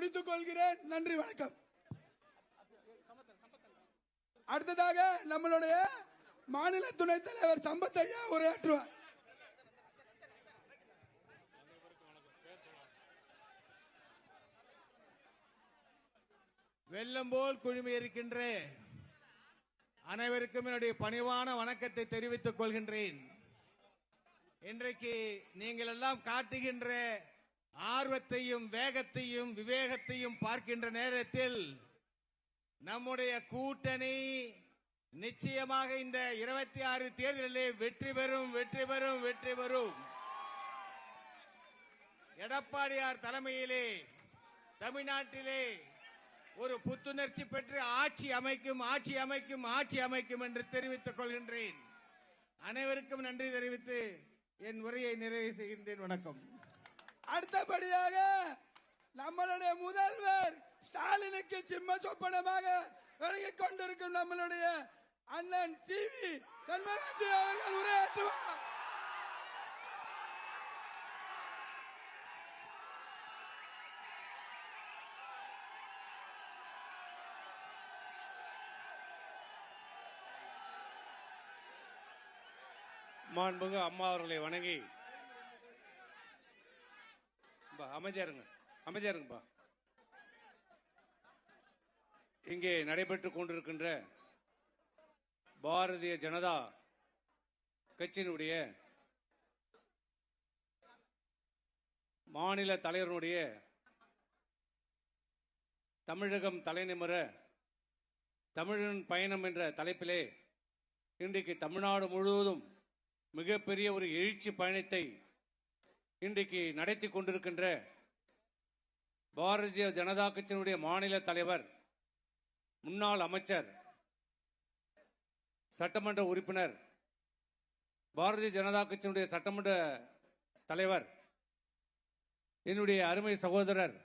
முடித்துக் கொள்கிறேன் நன்றி வணக்கம். அடுத்ததாக நம்மளுடைய மாநில துணைத் தலைவர் சம்பத் ஐயா உரையாற்றுவார். வெள்ளம் போல் குழுமி இருக்கின்ற அனைவருக்கும் என்னுடைய பணிவான வணக்கத்தை தெரிவித்துக் கொள்கின்றேன். இன்றைக்கு நீங்கள் எல்லாம் காட்டுகின்ற ஆர்வத்தையும் வேகத்தையும் விவேகத்தையும் பார்க்கின்ற நேரத்தில் நம்முடைய கூட்டணி நிச்சயமாக இந்த இருபத்தி ஆறு தேர்தலிலே வெற்றி பெறும் வெற்றி பெறும் வெற்றி பெறும். எடப்பாடியார் தலைமையிலே தமிழ்நாட்டிலே ஒரு புத்துணர்ச்சி பெற்று ஆட்சி அமைக்கும் ஆட்சி அமைக்கும் ஆட்சி அமைக்கும் என்று தெரிவித்துக் கொள்கின்றேன். அனைவருக்கும் நன்றி தெரிவித்து என் உரையை நிறைவு செய்கின்றேன். வணக்கம். அடுத்தபடியாக நம்மளுடைய முதல்வர் ஸ்டாலினுக்கு சிம்ம சொப்பனமாக விளங்கிக் கொண்டிருக்கும் நம்மளுடைய அண்ணன் டிவி கண்மகன் அவர்கள் உரையாற்றுவார். மாண்புக அம்மா அவர்களை வணங்கி பா, அமைதியா இருங்க. அமைதியா இருங்கப்பா. இங்கே நடைபெற்றுக் கொண்டிருக்கின்ற பாரதிய ஜனதா கட்சியினுடைய மாநில தலைவருடைய தமிழகம் தலைநிமிர தமிழன் பயணம் என்ற தலைப்பிலே இன்றைக்கு தமிழ்நாடு முழுவதும் மிகப்பெரிய ஒரு எழுச்சி பயணத்தை இன்றைக்கு நடத்தி கொண்டிருக்கின்ற பாரதிய ஜனதா கட்சியினுடைய மாநில தலைவர் முன்னாள் அமைச்சர் சட்டமன்ற உறுப்பினர் பாரதிய ஜனதா கட்சியினுடைய சட்டமன்ற தலைவர் என்னுடைய அருமை சகோதரர்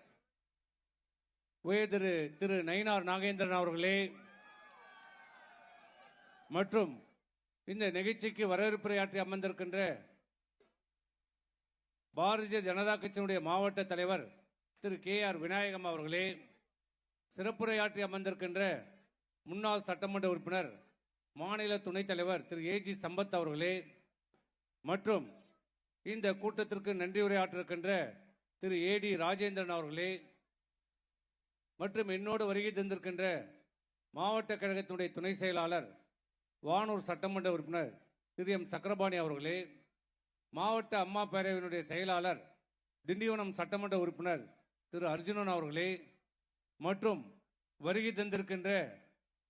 உயர் திரு திரு நயினார் நாகேந்திரன் அவர்களே மற்றும் இந்த நிகழ்ச்சிக்கு வரவேற்புரையாற்றி அமர்ந்திருக்கின்ற பாரதிய ஜனதா கட்சியினுடைய மாவட்ட தலைவர் திரு கே ஆர் விநாயகம் அவர்களே சிறப்புரையாற்றி அமர்ந்திருக்கின்ற முன்னாள் சட்டமன்ற உறுப்பினர் மாநில துணைத் தலைவர் திரு ஏ ஜி சம்பத் அவர்களே மற்றும் இந்த கூட்டத்திற்கு நன்றி உரையாற்றிருக்கின்ற திரு ஏ டி ராஜேந்திரன் அவர்களே மற்றும் என்னோடு வருகை தந்திருக்கின்ற மாவட்ட கழகத்தினுடைய துணை செயலாளர் வானூர் சட்டமன்ற உறுப்பினர் திரு எம் சக்கரபாணி அவர்களே மாவட்ட அம்மா பேரவையினுடைய செயலாளர் திண்டிவனம் சட்டமன்ற உறுப்பினர் திரு அர்ஜுனன் அவர்களே மற்றும் வருகை தந்திருக்கின்ற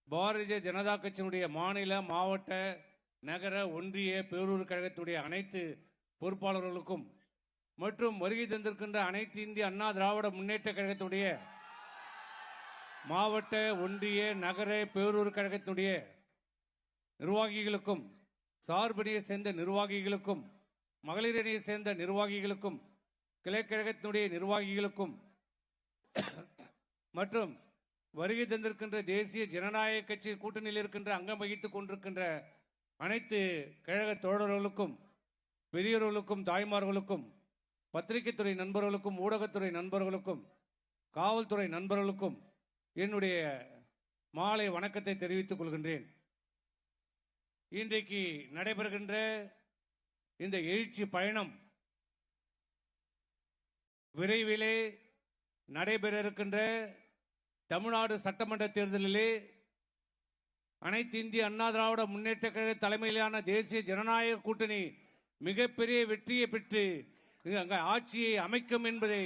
பாரதிய ஜனதா கட்சியினுடைய மாநில மாவட்ட நகர ஒன்றிய பேரூர் கழகத்துடைய அனைத்து பொறுப்பாளர்களுக்கும் மற்றும் வருகை தந்திருக்கின்ற அனைத்து இந்திய அண்ணா திராவிட முன்னேற்ற கழகத்துடைய மாவட்ட ஒன்றிய நகர பேரூர் கழகத்துடைய நிர்வாகிகளுக்கும் சார்பணியை சேர்ந்த நிர்வாகிகளுக்கும் மகளிரணியை சேர்ந்த நிர்வாகிகளுக்கும் கிளைக்கழகத்தினுடைய நிர்வாகிகளுக்கும் மற்றும் வருகை தந்திருக்கின்ற தேசிய ஜனநாயக கட்சி கூட்டணியில் இருக்கின்ற அங்கம் வகித்துக் கொண்டிருக்கின்ற அனைத்து கழக தோழர்களுக்கும் பெரியவர்களுக்கும் தாய்மார்களுக்கும் பத்திரிகைத்துறை நண்பர்களுக்கும் ஊடகத்துறை நண்பர்களுக்கும் காவல்துறை நண்பர்களுக்கும் என்னுடைய மாலை வணக்கத்தை தெரிவித்துக் கொள்கின்றேன். இன்றைக்கு நடைபெறுகின்ற இந்த எழுச்சி பயணம் விரைவிலே நடைபெற இருக்கின்ற தமிழ்நாடு சட்டமன்ற தேர்தலிலே அனைத்து இந்திய அண்ணா திராவிட முன்னேற்ற கழக தலைமையிலான தேசிய ஜனநாயக கூட்டணி மிகப்பெரிய வெற்றியை பெற்று அங்கே ஆட்சியை அமைக்கும் என்பதை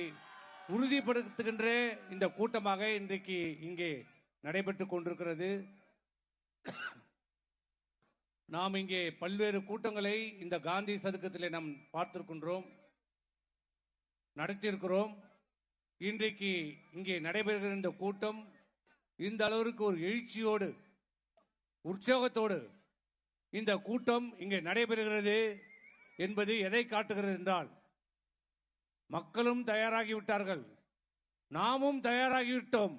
உறுதிப்படுத்துகின்ற இந்த கூட்டமாக இன்றைக்கு இங்கே நடைபெற்று கொண்டிருக்கிறது. நாம் இங்கே பல்வேறு கூட்டங்களை இந்த காந்தி சதுக்கத்திலே நாம் பார்த்திருக்கின்றோம் நடத்தியிருக்கிறோம். இன்றைக்கு இங்கே நடைபெறுகிற இந்த கூட்டம் இந்த அளவிற்கு ஒரு எழுச்சியோடு உற்சாகத்தோடு இந்த கூட்டம் இங்கே நடைபெறுகிறது என்பது எதை காட்டுகிறது என்றால் மக்களும் தயாராகிவிட்டார்கள். நாமும் தயாராகிவிட்டோம்.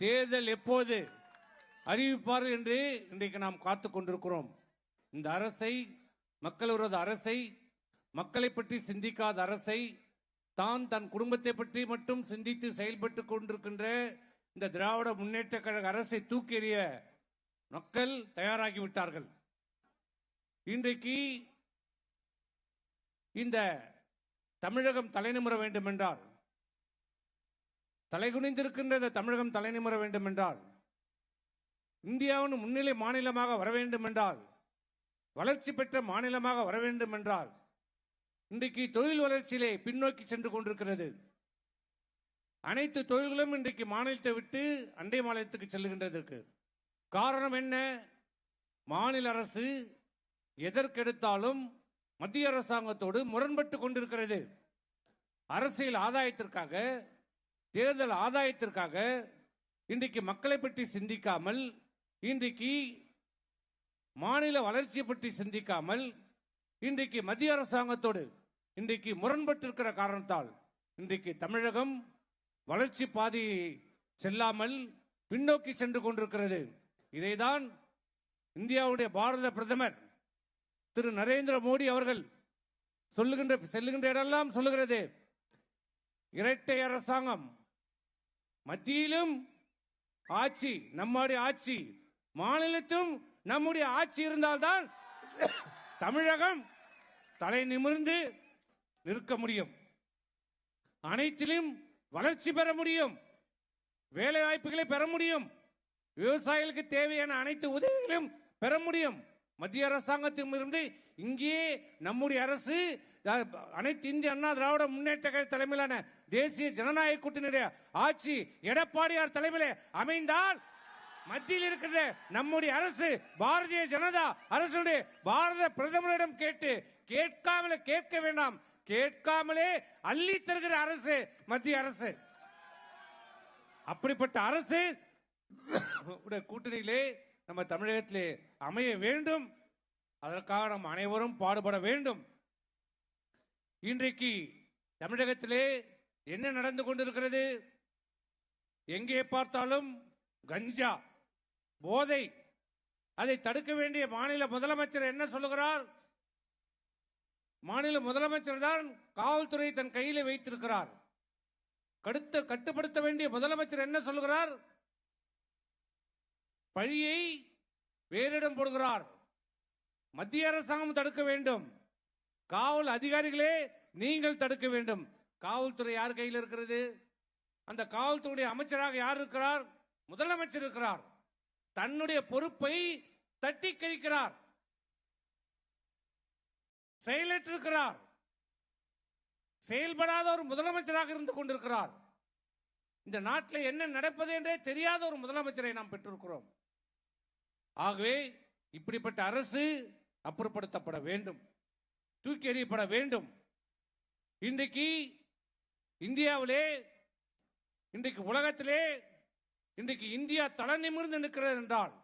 தேர்தல் எப்போது அறிவிப்பார்கள் என்று இன்றைக்கு நாம் காத்துக் கொண்டிருக்கிறோம். இந்த அரசை மக்களோரது அரசை மக்களை பற்றி சிந்திக்காத அரசை தான் தன் குடும்பத்தை பற்றி மட்டும் சிந்தித்து செயல்பட்டு கொண்டிருக்கின்ற இந்த திராவிட முன்னேற்ற கழக அரசை தூக்கி எறிய மக்கள் தயாராகி விட்டார்கள். இன்றைக்கு இந்த தமிழகம் தலைநிமிர வேண்டும் என்றால் தலைகுனிந்திருக்கின்ற இந்த தமிழகம் தலைநிமிர வேண்டும் என்றால் இந்தியாவின் முன்னிலை மாநிலமாக வர வேண்டும் என்றால் வளர்ச்சி பெற்ற மாநிலமாக வர வேண்டும் என்றால் இன்றைக்கு தொழில் வளர்ச்சியிலே பின்னோக்கி சென்று கொண்டிருக்கிறது. அனைத்து தொழில்களும் இன்றைக்கு மாநிலத்தை விட்டு அண்டை மாநிலத்துக்கு செல்லுகின்றதற்கு. காரணம் என்ன? மாநில அரசு எதற்கெடுத்தாலும் மத்திய அரசாங்கத்தோடு முரண்பட்டு கொண்டிருக்கிறது. அரசியல் ஆதாயத்திற்காக தேர்தல் ஆதாயத்திற்காக இன்றைக்கு மக்களை பற்றி சிந்திக்காமல் இன்றைக்கு மாநில வளர்ச்சியை பற்றி சிந்திக்காமல் இன்றைக்கு மத்திய அரசாங்கத்தோடு இன்றைக்கு முரண்பட்டிருக்கிற காரணத்தால் இன்றைக்கு தமிழகம் வளர்ச்சி பாதி செல்லாமல் பின்னோக்கி சென்று கொண்டிருக்கிறது. இதைதான் இந்தியாவுடைய பாரத பிரதமர் திரு நரேந்திர மோடி அவர்கள் சொல்லுகின்ற செல்லுகின்ற இடெல்லாம் சொல்லுகிறது. இரட்டை அரசாங்கம் மத்தியிலும் ஆட்சி நம்முடைய ஆட்சி மாநிலத்திலும் நம்முடைய ஆட்சி இருந்தால்தான் தமிழகம் தலை நிமிர்ந்து நிற்க முடியும். அனைத்திலும் வளர்ச்சி பெற முடியும். வேலை வாய்ப்புகளை பெற முடியும். விவசாயிகளுக்கு தேவையான அனைத்து உதவிகளையும் பெற முடியும். மத்திய அரசாங்கத்திடமிருந்து இங்கே நம்முடைய அரசு அனைத்து இந்திய அண்ணா திராவிட முன்னேற்ற கழக தலைமையிலான தேசிய ஜனநாயக கூட்டணியுடைய ஆட்சி எடப்பாடியார் தலைமையிலே அமைந்தால் மத்தியில் இருக்கிற நம்முடைய அரசு பாரதிய ஜனதா அரசுடைய பாரத பிரதமரிடம் கேட்டு கேட்காமலே கேட்க வேண்டாம். கேட்காமலே அள்ளி தருகிற அரசு மத்திய அரசு. அப்படிப்பட்ட அரசு உடைய கூட்டணியிலே நம்ம தமிழகத்திலே அமைய வேண்டும். அதற்காக நம் அனைவரும் பாடுபட வேண்டும். இன்றைக்கு தமிழகத்திலே என்ன நடந்து கொண்டிருக்கிறது? எங்கே பார்த்தாலும் கஞ்சா. போதை. அதை தடுக்க வேண்டிய மாநில முதலமைச்சர் என்ன சொல்லுகிறார்? மாநில முதலமைச்சர் தான் காவல்துறை தன் கையில் வைத்திருக்கிறார். கடுத்த கட்டுப்படுத்த வேண்டிய முதலமைச்சர் என்ன சொல்லுகிறார்? பழியை வேறிடம் போடுகிறார். மத்திய அரசாங்கம் தடுக்க வேண்டும். காவல் அதிகாரிகளே நீங்கள் தடுக்க வேண்டும். காவல்துறை யார் கையில் இருக்கிறது? அந்த காவல்துறை அமைச்சராக யார் இருக்கிறார்? முதலமைச்சர் இருக்கிறார். தன்னுடைய பொறுப்பை தட்டி கழிக்கிறார். செயலற்றிருக்கிறார். செயல்படாத ஒரு முதலமைச்சராக இருந்து கொண்டிருக்கிறார். இந்த நாட்டில் என்ன நடப்பது என்றே தெரியாத ஒரு முதலமைச்சரை நாம் பெற்றிருக்கிறோம். ஆகவே இப்படிப்பட்ட அரசு அப்புறப்படுத்தப்பட வேண்டும். தூக்கி எறியப்பட வேண்டும். இன்றைக்கு இந்தியாவிலே இன்றைக்கு உலகத்திலே இன்றைக்கு இந்தியா தலை நிமிர்ந்து நிற்கிறது என்றால்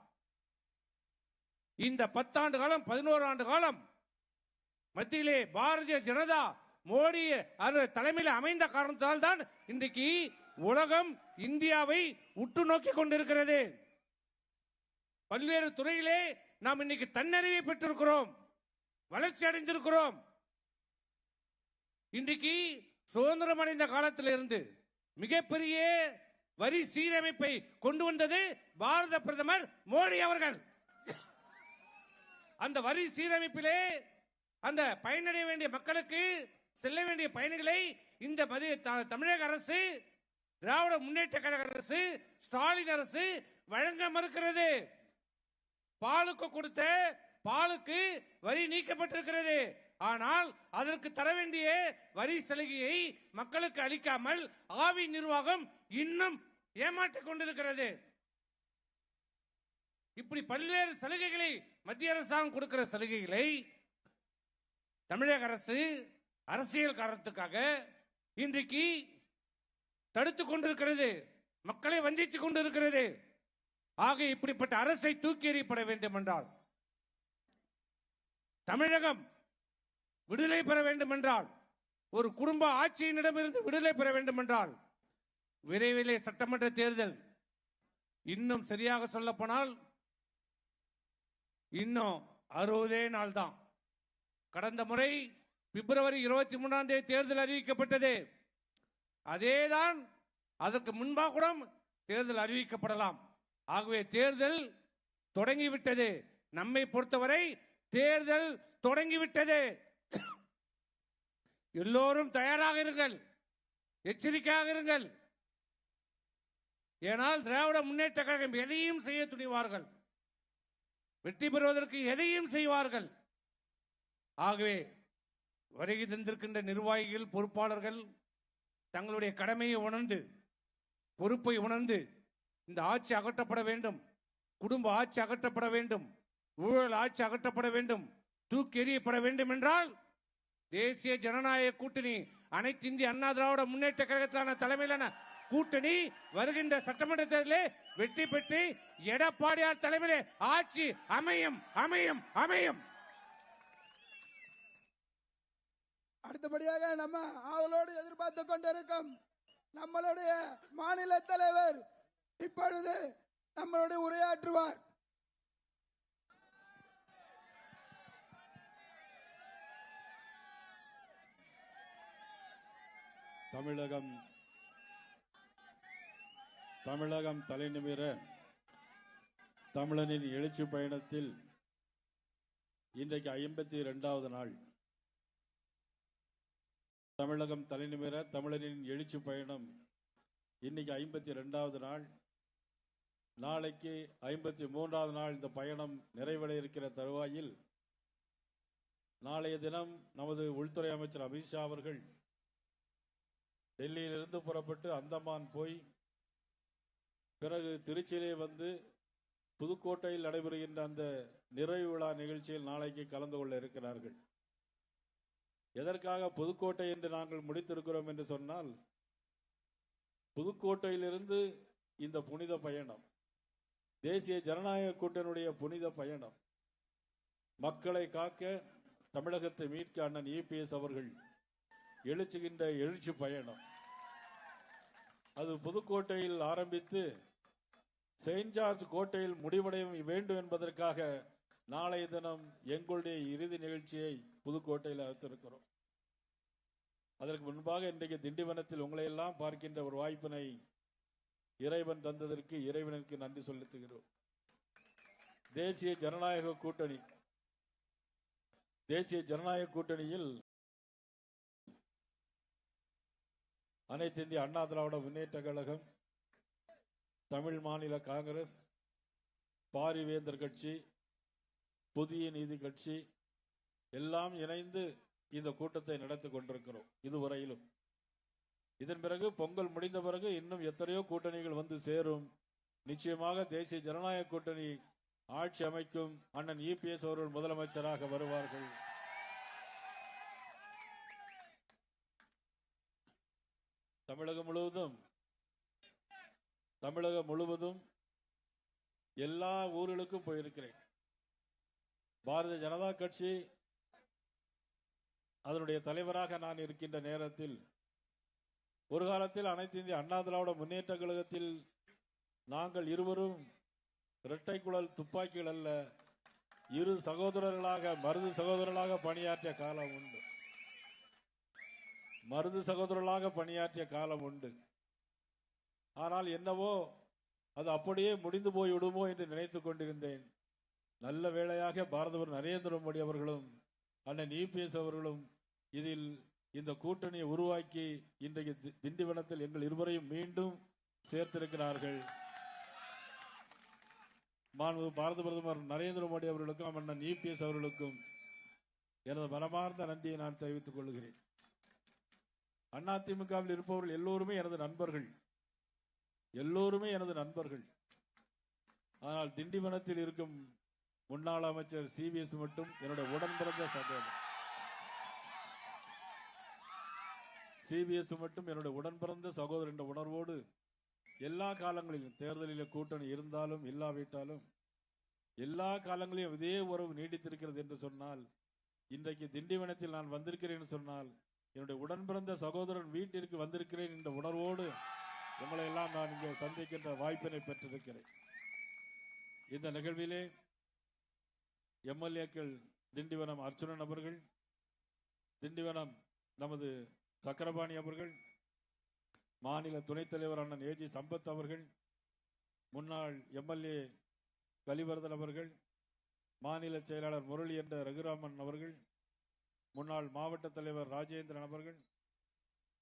இந்த பத்தாண்டு காலம் பதினோரு ஆண்டு காலம் மத்தியிலே பாரதிய ஜனதா மோடி தலைமையில் அமைந்த காரணத்தால் தான் இன்றைக்கு உலகம் இந்தியாவை உற்று நோக்கி கொண்டிருக்கிறது. பல்வேறு துறையிலே நாம் இன்னைக்கு தன்னறிவை பெற்றிருக்கிறோம் வளர்ச்சி அடைந்திருக்கிறோம். இன்றைக்கு சுதந்திரம் அடைந்த காலத்திலிருந்து மிகப்பெரிய வரி சீரமைப்பை கொண்டு வந்தது பாரத பிரதமர் மோடி அவர்கள். அந்த வரி சீரமைப்பிலே அந்த பயனடைய வேண்டிய மக்களுக்கு செல்ல வேண்டிய பயணிகளை இந்த தமிழக அரசு திராவிட முன்னேற்ற கழக அரசு ஸ்டாலின் அரசு வழங்க மறுக்கிறது. பாலுக்கு கொடுத்த பாலுக்கு வரி நீக்கப்பட்டிருக்கிறது. ஆனால் அதற்கு தர வேண்டிய வரி சலுகையை மக்களுக்கு அளிக்காமல் ஆவி நிர்வாகம் இன்னும் ஏமாற்றிக் கொண்டிருக்கிறது. இப்படி பல்வேறு சலுகைகளை மத்திய அரசாங்கம் கொடுக்கிற சலுகைகளை தமிழக அரசு அரசியல் காரணத்துக்காக இன்றைக்கு தடுத்துக் கொண்டிருக்கிறது. மக்களை வந்திச்சு கொண்டிருக்கிறது. ஆக இப்படிப்பட்ட அரசை தூக்கி எறியப்பட வேண்டும் என்றால் தமிழகம் விடுதலை பெற வேண்டும் என்றால் ஒரு குடும்ப ஆட்சியினிடமிருந்து விடுதலை பெற வேண்டும் என்றால் விரைவிலே சட்டமன்ற தேர்தல். இன்னும் சரியாக சொல்லப்போனால் இன்னும் அறுபதே நாள் தான் கடந்த முறை பிப்ரவரி இருபத்தி மூணாம் தேதி தேர்தல் அறிவிக்கப்பட்டது. அதேதான் அதற்கு முன்பாக கூட தேர்தல் அறிவிக்கப்படலாம். ஆகவே தேர்தல் தொடங்கிவிட்டது. நம்மை பொறுத்தவரை தேர்தல் தொடங்கிவிட்டது. எல்லோரும் தயாராக இருங்கள். எச்சரிக்கையாக இருங்கள். ஏனால் திராவிட முன்னேற்ற கழகம் எதையும் செய்ய துணிவார்கள். வெற்றி பெறுவதற்கு எதையும் செய்வார்கள். ஆகவே வருகை தந்திருக்கின்ற நிர்வாகிகள் பொறுப்பாளர்கள் தங்களுடைய கடமையை உணர்ந்து பொறுப்பை உணர்ந்து இந்த ஆட்சி அகற்றப்பட வேண்டும் குடும்ப ஆட்சி அகற்றப்பட வேண்டும் ஊழல் ஆட்சி அகற்றப்பட வேண்டும் தூக்கி எறியப்பட வேண்டும் என்றால் தேசிய ஜனநாயக கூட்டணி அனைத்து இந்திய அண்ணா திராவிட முன்னேற்ற கழகத்திலான தலைமையிலான கூட்டணி வருகின்ற சட்டமன்ற தேர்தலில் வெற்றி பெற்று எடப்பாடியார் தலைமையிலே ஆட்சி அமையும் அமையும் அமையும். அடுத்தபடியாக நம்ம ஆவலோடு எதிர்பார்த்து கொண்டிருக்கும் நம்மளுடைய மாநில தலைவர் இப்பொழுது நம்மளுடைய உரையாற்றுவார். தமிழகம் தமிழகம் தலைநிமிர தமிழனின் எழுச்சி பயணத்தில் இன்றைக்கு ஐம்பத்தி இரண்டாவது நாள். தமிழகம் தலைநிமிர தமிழனின் எழுச்சி பயணம் இன்னைக்கு ஐம்பத்தி இரண்டாவது நாள். நாளைக்கு ஐம்பத்தி மூன்றாவது நாள் இந்த பயணம் நிறைவடைய இருக்கிற தருவாயில் நாளைய தினம் நமது உள்துறை அமைச்சர் அமித்ஷா அவர்கள் டெல்லியிலிருந்து புறப்பட்டு அந்தமான் போய் பிறகு திருச்சியிலே வந்து புதுக்கோட்டையில் நடைபெறுகின்ற அந்த நிறைவு விழா நிகழ்ச்சியில் நாளைக்கு கலந்து கொள்ள இருக்கிறார்கள். எதற்காக புதுக்கோட்டை என்று நாங்கள் முடித்திருக்கிறோம் என்று சொன்னால் புதுக்கோட்டையிலிருந்து இந்த புனித பயணம் தேசிய ஜனநாயக கூட்டணியுடைய புனித பயணம் மக்களை காக்க தமிழகத்தை மீட்க அண்ணன் இபிஎஸ் அவர்கள் எழுச்சுகின்ற எழுச்சி பயணம். அது புதுக்கோட்டையில் ஆரம்பித்து செயின்ட் ஜார்ஜ் கோட்டையில் முடிவடைய வேண்டும் என்பதற்காக நாளைய தினம் எங்களுடைய இறுதி நிகழ்ச்சியை புதுக்கோட்டையில் வைத்திருக்கிறோம் அதற்கு முன்பாக இன்றைக்கு திண்டிவனத்தில் உங்களை எல்லாம் பார்க்கின்ற ஒரு வாய்ப்பினை இறைவன் தந்ததற்கு இறைவனுக்கு நன்றி செலுத்துகிறோம். தேசிய ஜனநாயக கூட்டணி தேசிய ஜனநாயக கூட்டணியில் அனைத்து இந்திய அண்ணா திராவிட முன்னேற்ற கழகம் தமிழ் மாநில காங்கிரஸ் பாரிவேந்தர் கட்சி புதிய நீதி கட்சி எல்லாம் இணைந்து இந்த கூட்டத்தை நடத்தி கொண்டிருக்கிறோம் இதுவரையிலும். இதன் பிறகு பொங்கல் முடிந்த பிறகு இன்னும் எத்தனையோ கூட்டணிகள் வந்து சேரும். நிச்சயமாக தேசிய ஜனநாயக கூட்டணி ஆட்சி அமைக்கும் அண்ணன் இபிஎஸ் அவர்கள் முதலமைச்சராக வருவார்கள். தமிழகம் முழுவதும் தமிழகம் முழுவதும் எல்லா ஊர்களுக்கும் போயிருக்கிறேன். பாரதிய ஜனதா கட்சி அதனுடைய தலைவராக நான் இருக்கின்ற நேரத்தில் ஒரு காலத்தில் அனைத்து இந்திய அண்ணா திராவிட முன்னேற்ற கழகத்தில் நாங்கள் இருவரும் இரட்டை குழல் துப்பாக்கிகள் அல்ல இரு சகோதரர்களாக மருது சகோதரர்களாக பணியாற்றிய காலம் உண்டு. மருது சகோதரர்களாக பணியாற்றிய காலம் உண்டு. ஆனால் என்னவோ அது அப்படியே முடிந்து போய் விடுமோ என்று நினைத்துக் கொண்டிருந்தேன். நல்ல வேளையாக பாரதவர் நரேந்திர மோடி அவர்களும் அண்ணன் இபிஎஸ் அவர்களும் இதில் இந்த கூட்டணியை உருவாக்கி இன்றைக்கு தி- திண்டிவனத்தில் எங்கள் இருவரையும் மீண்டும் சேர்த்திருக்கிறார்கள். மாண்பு பாரத பிரதமர் நரேந்திர மோடி அவர்களுக்கும் அண்ணன் இபிஎஸ் அவர்களுக்கும் எனது மனமார்ந்த நன்றியை நான் தெரிவித்துக் கொள்கிறேன். அதிமுகவில் இருப்பவர்கள் எல்லோருமே எனது நண்பர்கள். எல்லோருமே எனது நண்பர்கள். ஆனால் திண்டிவனத்தில் இருக்கும் முன்னாள் அமைச்சர் சிபிஎஸ் மட்டும் என்னுடைய உடன் பிறந்த சகோதரர். சிபிஎஸ் மட்டும் என்னுடைய உடன் பிறந்த சகோதரர் என்ற உணர்வோடு எல்லா காலங்களிலும் தேர்தலில் கூட்டணி இருந்தாலும் இல்லாவிட்டாலும் எல்லா காலங்களிலும் இதே உறவு நீடித்திருக்கிறது என்று சொன்னால் இன்றைக்கு திண்டிவனத்தில் நான் வந்திருக்கிறேன் சொன்னால் என்னுடைய உடன் பிறந்த சகோதரன் வீட்டிற்கு வந்திருக்கிறேன் என்ற உணர்வோடு உங்களை எல்லாம் நான் இங்கே சந்திக்கின்ற வாய்ப்பினை பெற்றிருக்கிறேன். இந்த நிகழ்விலே எம்எல்ஏக்கள் திண்டிவனம் அர்ச்சுனன் அவர்கள் திண்டிவனம் நமது சக்கரபாணி அவர்கள் மாநில துணைத் தலைவர் அண்ணன் ஏஜி சம்பத் அவர்கள் முன்னாள் எம்எல்ஏ கலிவர்தன் அவர்கள் மாநில செயலாளர் முரளி என்ற ரகுராமன் அவர்கள் முன்னாள் மாவட்ட தலைவர் ராஜேந்திரன் அவர்கள்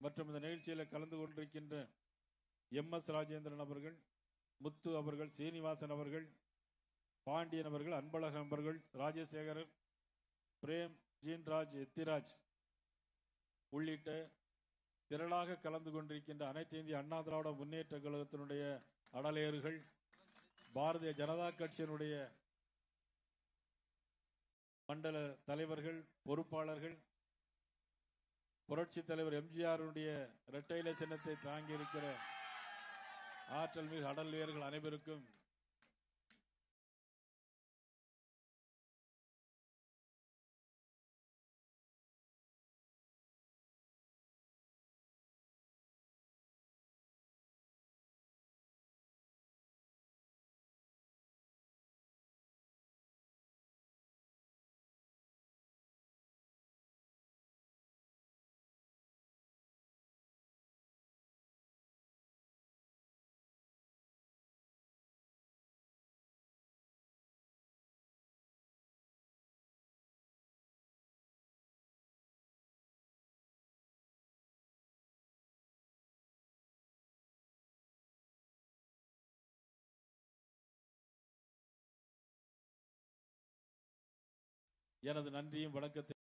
மற்றும் இந்த நிகழ்ச்சியில் கலந்து கொண்டிருக்கின்ற எம் எஸ் ராஜேந்திரன் அவர்கள் முத்து அவர்கள் சீனிவாசன் அவர்கள் பாண்டியன் அவர்கள் அன்பழகன் அவர்கள் ராஜசேகரன் பிரேம் ஜீன்ராஜ் எத்திராஜ் உள்ளிட்ட திரளாக கலந்து கொண்டிருக்கின்ற அனைத்து இந்திய அண்ணா திராவிட முன்னேற்ற கழகத்தினுடைய அடலேறுகள் பாரதிய ஜனதா கட்சியினுடைய மண்டல தலைவர்கள் பொறுப்பாளர்கள் புரட்சி தலைவர் எம்ஜிஆருடைய இரட்டையில சின்னத்தை தாங்கியிருக்கிற ஆற்றல் மிகு அடல் வீரர்கள் அனைவருக்கும் எனது நன்றியும் வணக்கத்தை